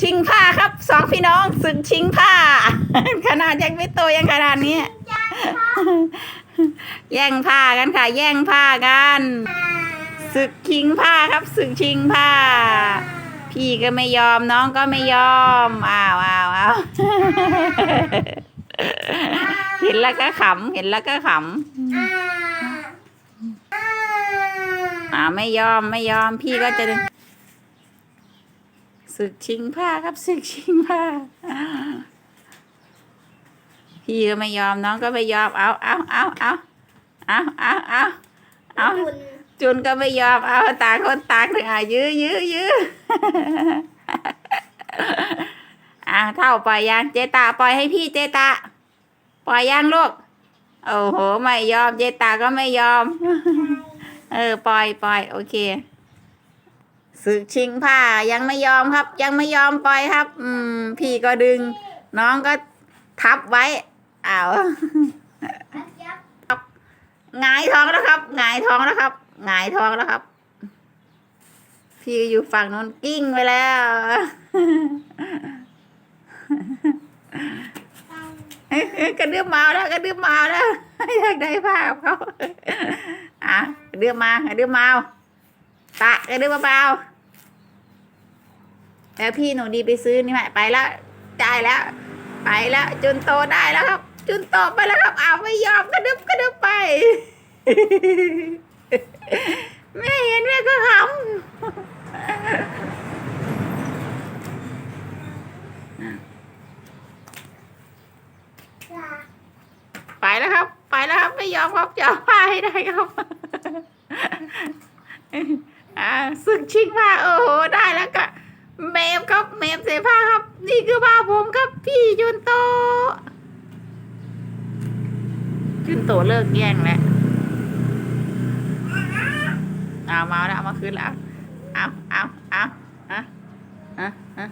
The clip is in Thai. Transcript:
ชิงผ้าครับสองพี่น้องศึกชิงผ้า ขนาดยังไม่โตยังขนาดนี้ แย่งผ้ากันค่ะ แย่งผ้ากันศึกชิงผ้าครับศึกชิงผ้า พี่ก็ไม่ยอมน้องก็ไม่ยอมอ้าวอ้าวอ้าวเห็นแล้วก็ขำเห็นแล้วก็ขำอ่าไม่ยอมไม่ยอมพี่ก็จะ ศึกชิงผ้าครับศึกชิงผ้า พี่ก็ไม่ยอมน้องก็ไม่ยอมเอาเอาเอาเอาเอาเอาเอาเอาจุนก็ไม่ยอมเอาต่างคนต่างเลยอะยื้อยื้อยื้ออะเท่าปล่อยยางเจตาปล่อยให้พี่เจตาปล่อยยางลูกโอ้โหไม่ยอมเจตาก็ไม่ยอม เออปล่อยปล่อยโอเค สึกชิงผ้ายังไม่ยอมครับ ยังไม่ยอมปล่อยครับ อืม พี่ก็ดึง น้องก็ทับไว้อ้าวหงายท้องแล้วครับหงายท้องแล้วครับหงายท้องแล้วครับ พี่อยู่ฝั่งนู้นกิ้งไปแล้วกระเดือมเมาแล้วกระเดือมเมาแล้วอยากได้ภาพเขาอะกระเดือมมากระเดือมเมาตะกระเดือมเบา แล้วพี่หนูดีไปซื้อนี่ไหมไปแล้วจ่ายแล้ว ไปแล้วจนโตได้แล้วครับ จนโตไปแล้วครับอ้าวไม่ยอมกระดึบกระดึบไปแม่เห็นแม่ก็ขำไปแล้วครับ ไปแล้วครับ ไม่ยอมครับจะเอาให้ได้ครับอ่าสึกชิงผ้าโอ้โหได้แล้วก็ เมมครับเมมเสื้อผ้าครับ นี่คือผ้าผมครับ พี่จุนโตจุนโตเลิกแย่งแล้วเอามาแล้วเอามาคืนแล้วเอาเอาเอาเอาฮะฮะฮะ